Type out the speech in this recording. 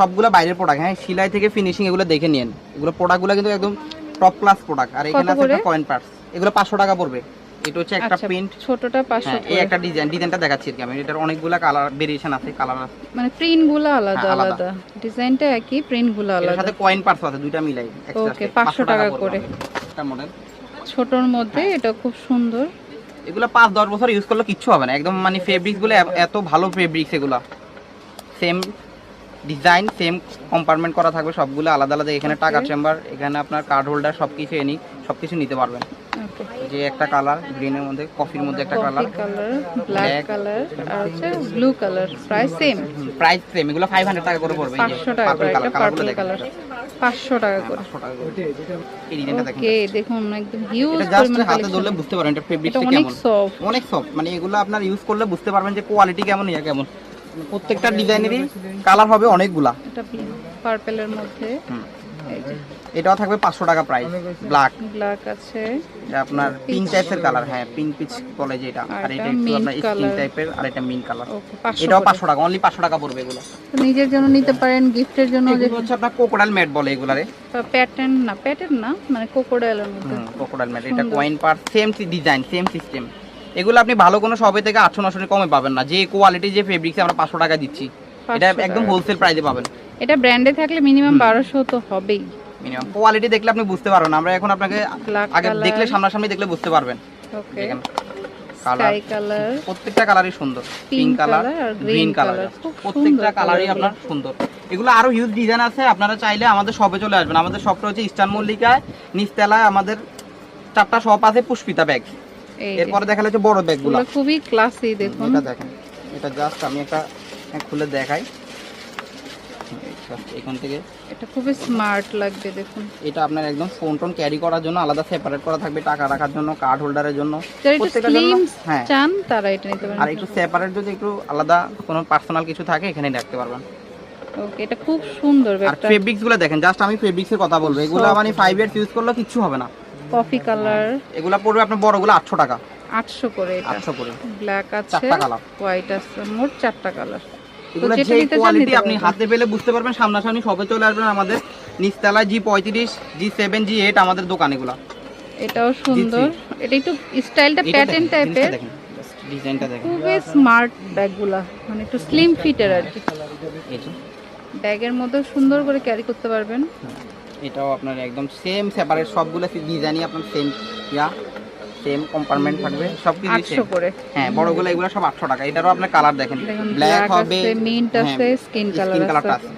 সবগুলো বাইরের প্রোডাক্ট হ্যাঁ সিলাই থেকে ফিনিশিং এগুলো দেখে নিন এগুলো প্রোডাক্টগুলো কিন্তু একদম টপ ক্লাস প্রোডাক্ট আর এখানে আছে একটা কয়েন পার্স এগুলো পাঁচশো টাকা পড়বে। এটা হচ্ছে একটা আচ্ছা প্রিন্ট ছোটটা পাঁচশো হ্যাঁ এই একটা ডিজাইন ডিজাইনটা দেখাচ্ছি আর কি আমি। এটার অনেকগুলো কালার ভেরিয়েশন আছে কালার আছে। মানে প্রিন্টগুলো আলাদা হ্যাঁ, আলাদা। আলাদা। ডিজাইনটা একই প্রিন্টগুলো এর আলাদা। সাথে কয়েন পার্স আছে দুইটা মিলাই Okay, 500 টাকা করে। একটা মডেল ছোটর মধ্যে এটা খুব সুন্দর। এগুলো পাঁচ দশ বছর ইউজ করলে কিচ্ছু হবে না। একদম মানে ফেব্রিক্সগুলো এত ভালো ফেব্রিক্স এগুলো। সেম ডিজাইন সেম কম্পার্টমেন্ট করা থাকবে সবগুলো আলাদা আলাদা। এখানে. টাকা চেম্বার এখানে আপনার কার্ড হোল্ডার সবকিছু এনি সবকিছু নিতে পারবেন। যে একটা কালার গ্রিনের মধ্যে কফির মধ্যে একটা কালার ব্ল্যাক কালার আর হচ্ছে ব্লু কালার প্রায় সেম প্রাইস সেম এগুলো ফাইভ হান্ড্রেড টাকা করে পড়বে এই যে পাঁচশো টাকা করে পার্পল colourগুলো দেখেন। কালার পাঁচশো টাকা করে। 500 টাকা করে। এই ডিজাইনটা দেখেন। ওকে দেখুন একদম হিউজ এটা জাস্ট হাতে ধরলে বুঝতে পারেন এটা এটা ফেব্রিক্সটা অনেক কেমন। সফট অনেক সফট মানে এগুলো আপনার ইউজ করলে বুঝতে পারবেন যে কোয়ালিটি কেমন ইয়া কেমন। প্রত্যেকটা ডিজাইনেরই কালার হবে অনেকগুলা। এটা পার্পেলের মধ্যে। এটাও থাকবে পাঁচশো টাকা প্রাইস ব্ল্যাক ব্ল্যাক আছে। আপনার পিঙ্ক টাইপের কালার হ্যাঁ পিঙ্ক পিচ বলে যেটা আর এটা একটু আপনার স্কিন টাইপের আর এটা মিন কালার এটাও। পাঁচশো টাকা অনলি পাঁচশো টাকা পড়বে এগুলো। নিজের জন্য নিতে পারেন গিফটের জন্য যে হচ্ছে আপনার কোকোডাল ম্যাট বলে এগুলারে। প্যাটার্ন না প্যাটার্ন না মানে কোকোডাইলের মধ্যে। কোকোডাল ম্যাট এটা কয়েন পার সেম ডিজাইন সেম সিস্টেম এগুলো আপনি ভালো কোনো শপে থেকে আটশো নশো কমে পাবেন না। যে কোয়ালিটি যে ফেব্রিক্স আমরা পাঁচশো টাকা দিচ্ছি এটা একদম হোলসেল প্রাইসে পাবেন। এটা ব্র্যান্ডে থাকলে মিনিমাম বারোশো তো হবেই। মিনিমাম কোয়ালিটি দেখলে আপনি বুঝতে পারবেন আমরা এখন আপনাকে আগে দেখলে সামনাসামনি দেখলে বুঝতে পারবেন। ওকে কালার প্রত্যেকটা কালারই সুন্দর। পিঙ্ক কালার colour আর green গ্রিন কালার প্রত্যেকটা কালারই আপনার সুন্দর। এগুলো আরও হিউজ ডিজাইন আছে। আপনারা চাইলে আমাদের শপে চলে আসবেন। আমাদের শপটা হচ্ছে ইস্টার্ন মল্লিকায় নিচতলায় আমাদের চারটা শপ আছে পুষ্পিতা ব্যাগ। এরপরে দেখালে হচ্ছে বড় ব্যাগগুলো। খুবই ক্লাসি দেখুন। এটা দেখেন এটা জাস্ট আমি একটা খুলে দেখাই। এখান থেকে। এটা খুবই স্মার্ট লাগবে দেখুন। এটা আপনার একদম ফোন টোন ক্যারি করার জন্য আলাদা সেপারেট করা থাকবে টাকা রাখার জন্য কার্ড হোল্ডারের জন্য। যারা একটু জন্য হ্যাঁ। চান তারা এটা নিতে আর একটু সেপারেট যদি একটু আলাদা কোনো পার্সোনাল কিছু থাকে এখানে রাখতে পারবেন। ওকে এটা খুব সুন্দর আর ফেব্রিক্সগুলো দেখেন জাস্ট আমি ফেব্রিক্স এর কথা বলব। এগুলো. মানে ফাইভ ইয়ার্স ইউজ করলে কিচ্ছু হবে না। কফি কালার এগুলো পড়বে আপনার বড়গুলো আটশো টাকা। আটশো করে এটা। আটশো করে। ব্ল্যাক আছে চারটা কালার হোয়াইট আছে মোট চারটা কালার এগুলো যে কোয়ালিটি আপনি হাতে পেলে বুঝতে পারবেন সামনাসামনি সবে চলে আসবেন আমাদের নিচতলায় জি পঁয়ত্রিশ জি সেভেন জি এইট আমাদের দোকান এগুলো। এটাও সুন্দর। এটা একটু স্টাইলটা প্যাটার্ন টাইপের ডিজাইনটা দেখেন। খুবই স্মার্ট ব্যাগগুলা মানে একটু স্লিম ফিটের আর কি। ব্যাগের মধ্যে সুন্দর করে ক্যারি করতে পারবেন। এটাও আপনার একদম সেম সেপারেট সবগুলো ডিজাইনই আপনার সেম ইয়া সেম কম্পার্টমেন্ট থাকবে। সব কিছু করে। হ্যাঁ বড়গুলো এগুলো সব আটশো টাকা। এটারও আপনার কালার দেখেন। ব্ল্যাক হবে মিন্ট হ্যাঁ, আছে স্কিন স্কিন কালার আছে।